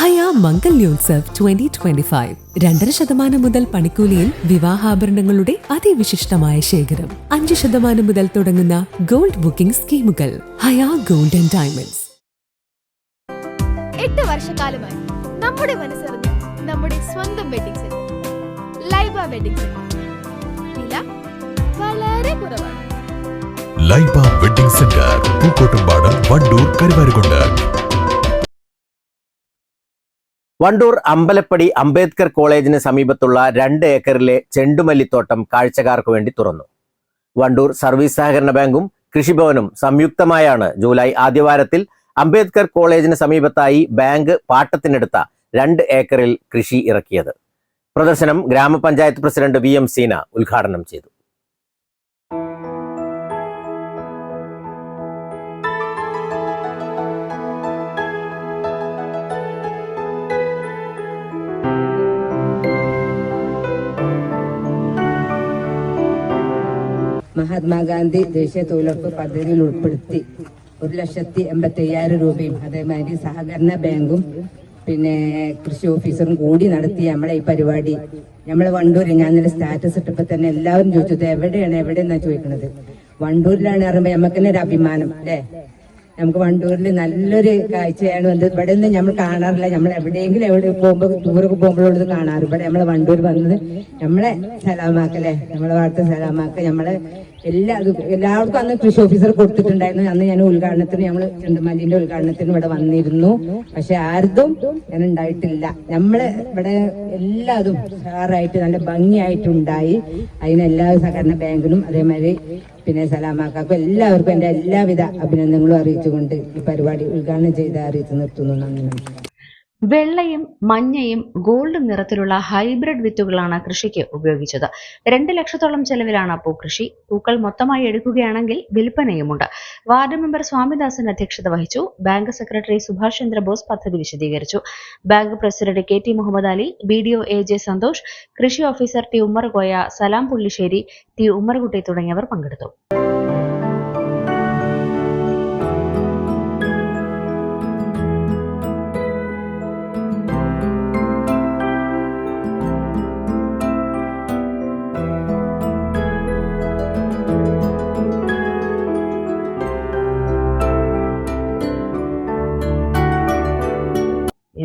ഹയ Mangalyotsav twenty twenty five രണ്ടര ശതമാനം മുതൽ പണിക്കൂലിയിൽ വിവാഹാഭരണങ്ങളുടെ അതിവിശിഷ്ടമായ ശേഖരം. അഞ്ച് ശതമാനം മുതൽ തുടങ്ങുന്ന ഗോൾഡ് ബുക്കിംഗ് സ്കീമുകൾ. ഹയാ ഗോൾഡ് ആൻഡ് ഡയമണ്ട്സ്. എട്ട് വർഷക്കാലമായി നമ്മുടെ മനസ്സറിഞ്ഞ് നമ്മുടെ സ്വന്തം wedding centre Laiba wedding centre വില വളരെ കുറവാണ്. Laiba wedding centre Pookkottumpadam Wandoor Karuvarakundu. Wandoor Ambalappadi Ambedkar കോളേജിന് സമീപത്തുള്ള രണ്ട് ഏക്കറിലെ ചെണ്ടുമല്ലിത്തോട്ടം കാഴ്ചക്കാർക്ക് വേണ്ടി തുറന്നു. വണ്ടൂർ സർവീസ് സഹകരണ ബാങ്കും കൃഷിഭവനും സംയുക്തമായാണ് ജൂലൈ ആദ്യവാരത്തിൽ അംബേദ്കർ കോളേജിന് സമീപത്തായി ബാങ്ക് പാട്ടത്തിനെടുത്ത രണ്ട് ഏക്കറിൽ കൃഷി ഇറക്കിയത്. പ്രദർശനം ഗ്രാമപഞ്ചായത്ത് പ്രസിഡന്റ് വി എം സീന ഉദ്ഘാടനം ചെയ്തു. മഹാത്മാഗാന്ധി ദേശീയ തൊഴിലുറപ്പ് പദ്ധതിയിൽ ഉൾപ്പെടുത്തി ഒരു ലക്ഷത്തി എൺപത്തി അയ്യായിരം രൂപയും അതേമാതിരി സഹകരണ ബാങ്കും പിന്നെ കൃഷി ഓഫീസറും കൂടി നടത്തി നമ്മളെ ഈ പരിപാടി. നമ്മളെ വണ്ടൂര് ഞാൻ ഇന്നലെ സ്റ്റാറ്റസ് ഇട്ടപ്പോ തന്നെ എല്ലാവരും ചോദിച്ചത് എവിടെയാണ് എവിടെയെന്നാ ചോദിക്കുന്നത് വണ്ടൂരിലാണ് പറയുമ്പോ നമുക്ക് തന്നെ ഒരു അഭിമാനം അല്ലേ? നമുക്ക് വണ്ടൂരിൽ നല്ലൊരു കാഴ്ചയാണ് വന്നത്. ഇവിടെ നിന്ന് നമ്മൾ കാണാറില്ല. നമ്മൾ എവിടെയെങ്കിലും എവിടെ പോകുമ്പോൾ ടൂറൊക്കെ പോകുമ്പോഴുള്ളത് കാണാറ്. ഇവിടെ നമ്മൾ വണ്ടൂർ വന്നത് നമ്മളെ സലാമാക്കല്ലേ നമ്മളെ വാർത്ത സലാമാക്ക. നമ്മളെ എല്ലാ എല്ലാവർക്കും അന്ന് കൃഷി ഓഫീസർ കൊടുത്തിട്ടുണ്ടായിരുന്നു. അന്ന് ഞാൻ ഉദ്ഘാടനത്തിന് നമ്മൾ ചെണ്ടുമല്ലിന്റെ ഉദ്ഘാടനത്തിന് ഇവിടെ വന്നിരുന്നു. പക്ഷെ ആർക്കും ഞാൻ ഉണ്ടായിട്ടില്ല. നമ്മൾ ഇവിടെ എല്ലാതും ഉഷാറായിട്ട് നല്ല ഭംഗിയായിട്ടുണ്ടായി. അതിനെല്ലാ സഹകരണ ബാങ്കിനും അതേമാതിരി പിന്നെ സലാമാക്കാക്കും എല്ലാവർക്കും എന്റെ എല്ലാവിധ അഭിനന്ദനങ്ങളും അറിയിച്ചുകൊണ്ട് ഈ പരിപാടി ഉദ്ഘാടനം ചെയ്ത് അറിയിച്ചു നിർത്തുന്നു. നന്ദി വെള്ളയും മഞ്ഞയും ഗോൾഡ് നിറത്തിലുള്ള ഹൈബ്രിഡ് വിത്തുകളാണ് കൃഷിക്ക് ഉപയോഗിച്ചത്. രണ്ട് ലക്ഷത്തോളം ചെലവിലാണ് പൂക്കൃഷി പൂക്കൾ മൊത്തമായി എടുക്കുകയാണെങ്കിൽ വിൽപ്പനയുമുണ്ട്. വാർഡ് മെമ്പർ സ്വാമിദാസൻ അധ്യക്ഷത വഹിച്ചു. ബാങ്ക് സെക്രട്ടറി സുഭാഷ് ചന്ദ്രബോസ് പദ്ധതി വിശദീകരിച്ചു. Bank president K T Muhammad Ali B D O A J Santhosh കൃഷി officer T Ummar Goya Salam Pullissery T Ummarkutty തുടങ്ങിയവർ പങ്കെടുത്തു.